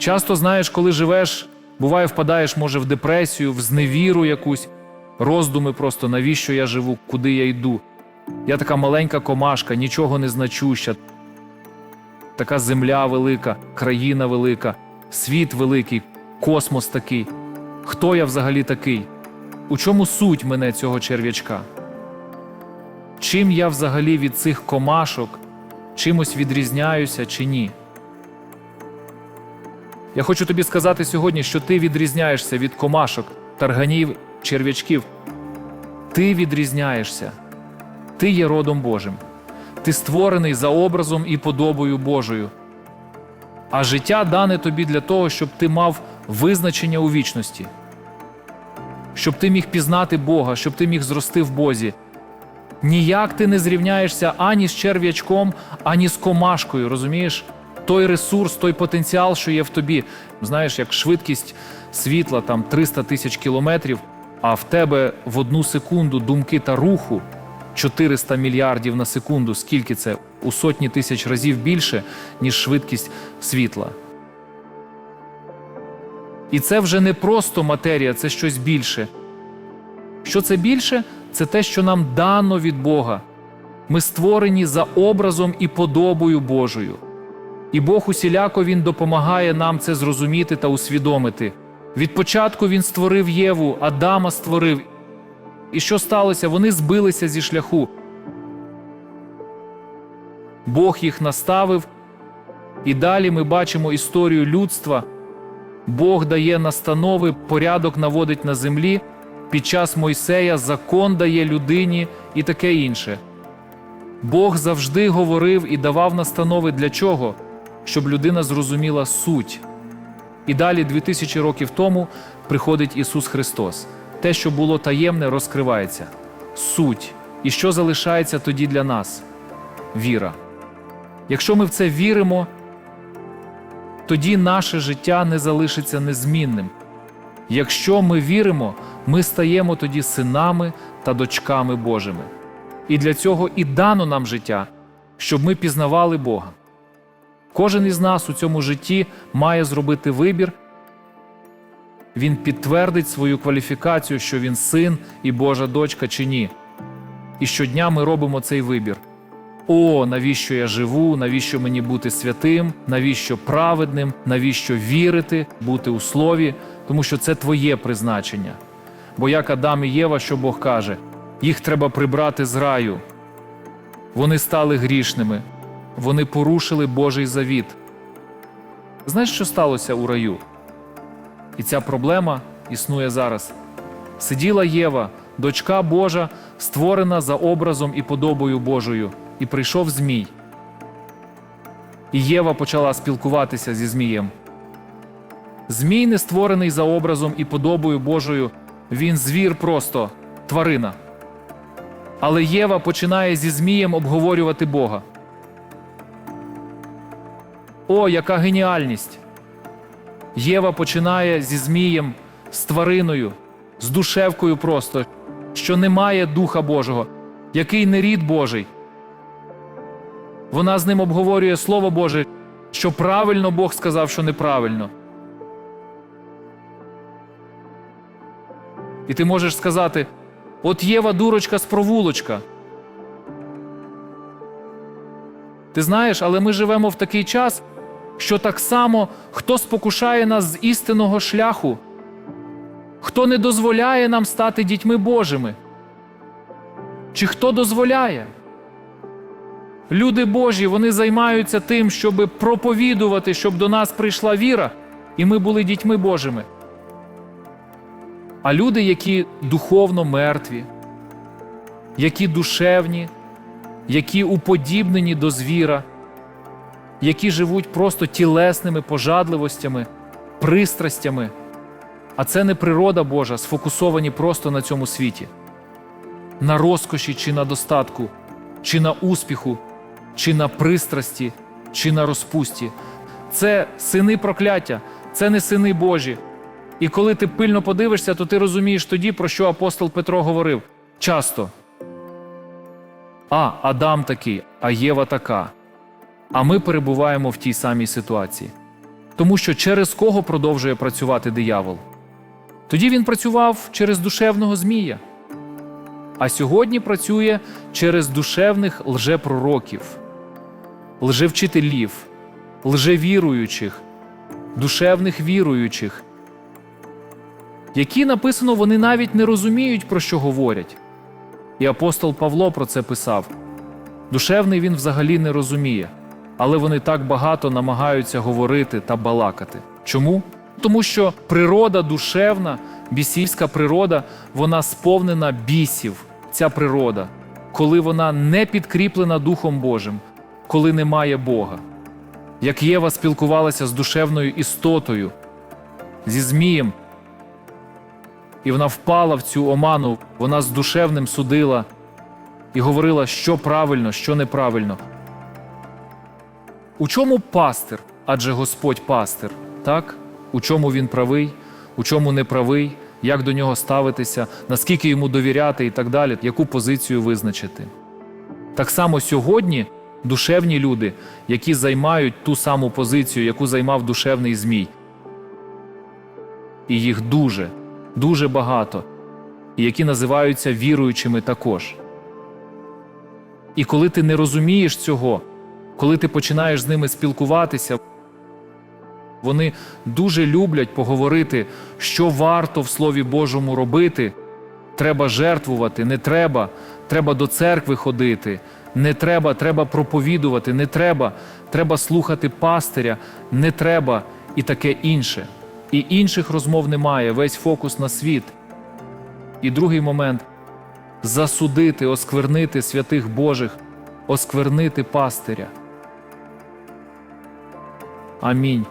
Часто знаєш, коли живеш, буває, впадаєш, може, в депресію, в зневіру якусь, роздуми просто, навіщо я живу, куди я йду. Я така маленька комашка, нічого не значуща. Така земля велика, країна велика, світ великий, космос такий. Хто я взагалі такий? У чому суть мене цього черв'ячка? Чим я взагалі від цих комашок чимось відрізняюся чи ні? Я хочу тобі сказати сьогодні, що ти відрізняєшся від комашок, тарганів, черв'ячків. Ти відрізняєшся. Ти є родом Божим. Ти створений за образом і подобою Божою. А життя дане тобі для того, щоб ти мав визначення у вічності, щоб ти міг пізнати Бога, щоб ти міг зрости в Бозі. Ніяк ти не зрівняєшся ані з черв'ячком, ані з комашкою, розумієш? Той ресурс, той потенціал, що є в тобі. Знаєш, як швидкість світла там 300 тисяч кілометрів, а в тебе в одну секунду думки та руху 400 мільярдів на секунду. Скільки це? У сотні тисяч разів більше, ніж швидкість світла. І це вже не просто матерія, це щось більше. Що це більше? Це те, що нам дано від Бога. Ми створені за образом і подобою Божою. І Бог усіляко Він допомагає нам це зрозуміти та усвідомити. Від початку Він створив Єву, Адама створив. І що сталося? Вони збилися зі шляху. Бог їх наставив, і далі ми бачимо історію людства. Бог дає настанови, порядок наводить на землі. Під час Мойсея закон дає людині і таке інше. Бог завжди говорив і давав настанови для чого? Щоб людина зрозуміла суть. І далі, 2000 років тому, приходить Ісус Христос. Те, що було таємне, розкривається. Суть. І що залишається тоді для нас? Віра. Якщо ми в це віримо, тоді наше життя не залишиться незмінним. Якщо ми віримо, ми стаємо тоді синами та дочками Божими. І для цього і дано нам життя, щоб ми пізнавали Бога. Кожен із нас у цьому житті має зробити вибір. Він підтвердить свою кваліфікацію, що він син і Божа дочка чи ні. І щодня ми робимо цей вибір. О, навіщо я живу, навіщо мені бути святим, навіщо праведним, навіщо вірити, бути у слові, тому що це твоє призначення. Бо як Адам і Єва, що Бог каже, їх треба прибрати з раю. Вони стали грішними, вони порушили Божий завіт. Знаєш, що сталося у раю? І ця проблема існує зараз. Сиділа Єва, дочка Божа, створена за образом і подобою Божою, і прийшов Змій. І Єва почала спілкуватися зі Змієм. Змій не створений за образом і подобою Божою, він звір просто, тварина. Але Єва починає зі Змієм обговорювати Бога. О, яка геніальність! Єва починає зі Змієм, з твариною, з душевкою просто, що немає Духа Божого, який не рід Божий. Вона з ним обговорює Слово Боже, що правильно Бог сказав, що неправильно. І ти можеш сказати: от Єва дурочка з провулочка. Ти знаєш, але ми живемо в такий час, що так само хто спокушає нас з істинного шляху, хто не дозволяє нам стати дітьми Божими. Чи хто дозволяє? Люди Божі вони займаються тим, щоб проповідувати, щоб до нас прийшла віра, і ми були дітьми Божими. А люди, які духовно мертві, які душевні, які уподібнені до звіра, які живуть просто тілесними пожадливостями, пристрастями, а це не природа Божа, сфокусовані просто на цьому світі, на розкоші чи на достатку, чи на успіху, чи на пристрасті, чи на розпусті. Це сини прокляття, це не сини Божі. І коли ти пильно подивишся, то ти розумієш тоді, про що апостол Петро говорив часто. А, Адам такий, а Єва така. А ми перебуваємо в тій самій ситуації. Тому що через кого продовжує працювати диявол? Тоді він працював через душевного змія, а сьогодні працює через душевних лжепророків, лжевчителів, лжевіруючих, душевних віруючих, які написано, вони навіть не розуміють, про що говорять. І апостол Павло про це писав. Душевний він взагалі не розуміє, але вони так багато намагаються говорити та балакати. Чому? Тому що природа душевна, бісівська природа, вона сповнена бісів, ця природа, коли вона не підкріплена Духом Божим, коли немає Бога. Як Єва спілкувалася з душевною істотою, зі Змієм, і вона впала в цю оману, вона з душевним судила і говорила, що правильно, що неправильно. У чому пастир? Адже Господь пастир, так? У чому він правий, у чому не правий, як до нього ставитися, наскільки йому довіряти і так далі, яку позицію визначити. Так само сьогодні душевні люди, які займають ту саму позицію, яку займав душевний Змій. І їх дуже, дуже багато, і які називаються віруючими також. І коли ти не розумієш цього, коли ти починаєш з ними спілкуватися, вони дуже люблять поговорити, що варто в Слові Божому робити. Треба жертвувати, не треба, треба до церкви ходити, не треба, треба проповідувати, не треба, треба слухати пастиря, не треба і таке інше. І інших розмов немає, весь фокус на світ. І другий момент засудити, осквернити святих Божих, осквернити пастиря. Амінь.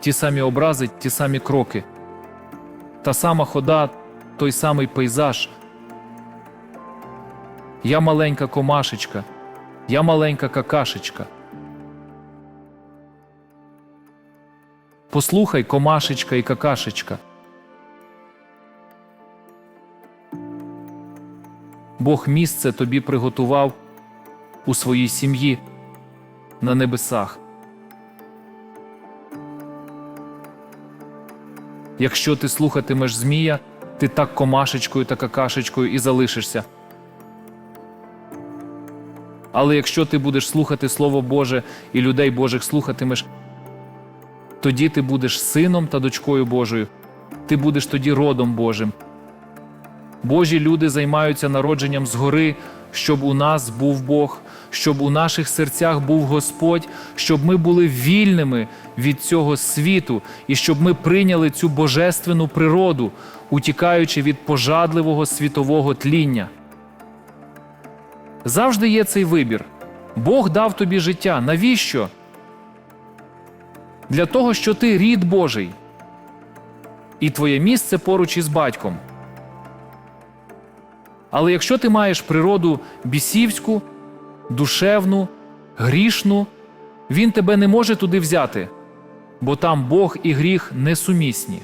Ті самі образи, ті самі кроки, та сама хода, той самий пейзаж. Я маленька комашечка, я маленька какашечка. Послухай, комашечка і какашечка. Бог місце тобі приготував у своїй сім'ї на небесах. Якщо ти слухатимеш Змія, ти так комашечкою та какашечкою і залишишся. Але якщо ти будеш слухати Слово Боже і людей Божих слухатимеш, тоді ти будеш сином та дочкою Божою, ти будеш тоді родом Божим. Божі люди займаються народженням згори, щоб у нас був Бог, щоб у наших серцях був Господь, щоб ми були вільними від цього світу і щоб ми прийняли цю божественну природу, утікаючи від пожадливого світового тління. Завжди є цей вибір. Бог дав тобі життя. Навіщо? Для того, що ти рід Божий, і твоє місце поруч із батьком. Але якщо ти маєш природу бісівську, душевну, грішну, він тебе не може туди взяти, бо там Бог і гріх несумісні.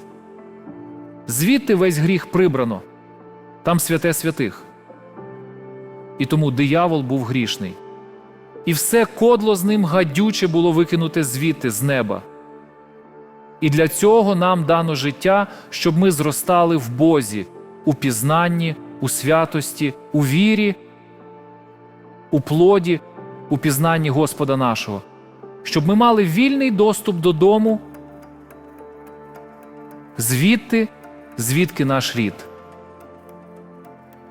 Звідти весь гріх прибрано, там святе святих. І тому диявол був грішний. І все кодло з ним гадюче було викинуте звідти, з неба. І для цього нам дано життя, щоб ми зростали в Бозі, у пізнанні, у святості, у вірі, у плоді, у пізнанні Господа нашого, щоб ми мали вільний доступ додому, звідти, звідки наш рід.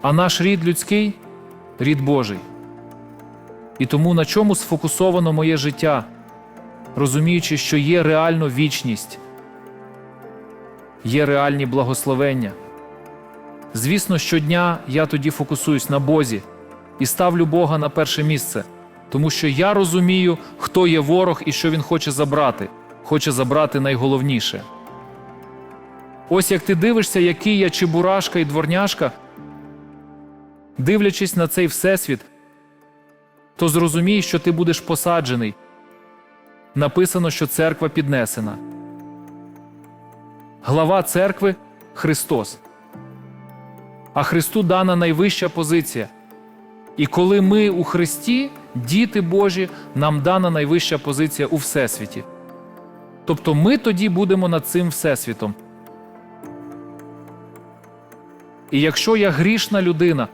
А наш рід людський рід Божий. І тому на чому сфокусовано моє життя, розуміючи, що є реально вічність, є реальні благословення. Звісно, щодня я тоді фокусуюсь на Бозі і ставлю Бога на перше місце, тому що я розумію, хто є ворог і що він хоче забрати, хоче забрати найголовніше. Ось як ти дивишся, який я чебурашка і дворняшка, дивлячись на цей всесвіт, то зрозумій, що ти будеш посаджений. Написано, що церква піднесена. Глава церкви Христос. А Христу дана найвища позиція. І коли ми у Христі, діти Божі, нам дана найвища позиція у Всесвіті. Тобто ми тоді будемо над цим всесвітом. І якщо я грішна людина,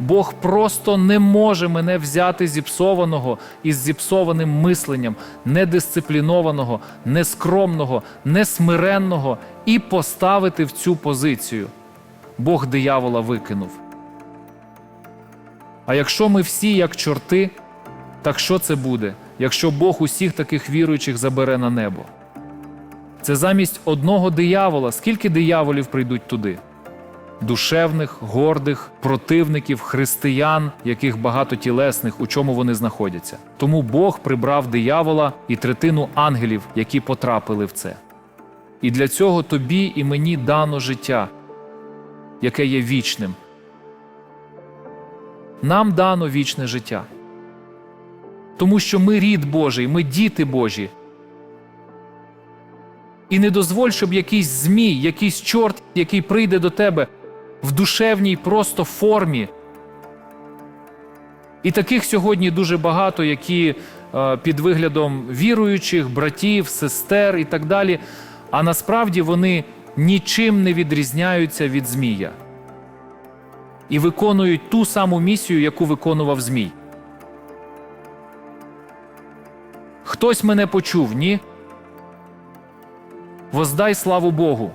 Бог просто не може мене взяти зіпсованого із зіпсованим мисленням, недисциплінованого, нескромного, несмиренного і поставити в цю позицію. Бог диявола викинув. А якщо ми всі як чорти, так що це буде, якщо Бог усіх таких віруючих забере на небо? Це замість одного диявола, скільки дияволів прийдуть туди? Душевних, гордих, противників, християн, яких багато тілесних, у чому вони знаходяться. Тому Бог прибрав диявола і третину ангелів, які потрапили в це. І для цього тобі і мені дано життя, яке є вічним. Нам дано вічне життя. Тому що ми рід Божий, ми діти Божі. І не дозволь, щоб якийсь змій, якийсь чорт, який прийде до тебе в душевній просто формі. І таких сьогодні дуже багато, які е, під виглядом віруючих, братів, сестер і так далі. А насправді вони нічим не відрізняються від Змія і виконують ту саму місію, яку виконував Змій. Хтось мене почув, ні? Воздай славу Богу.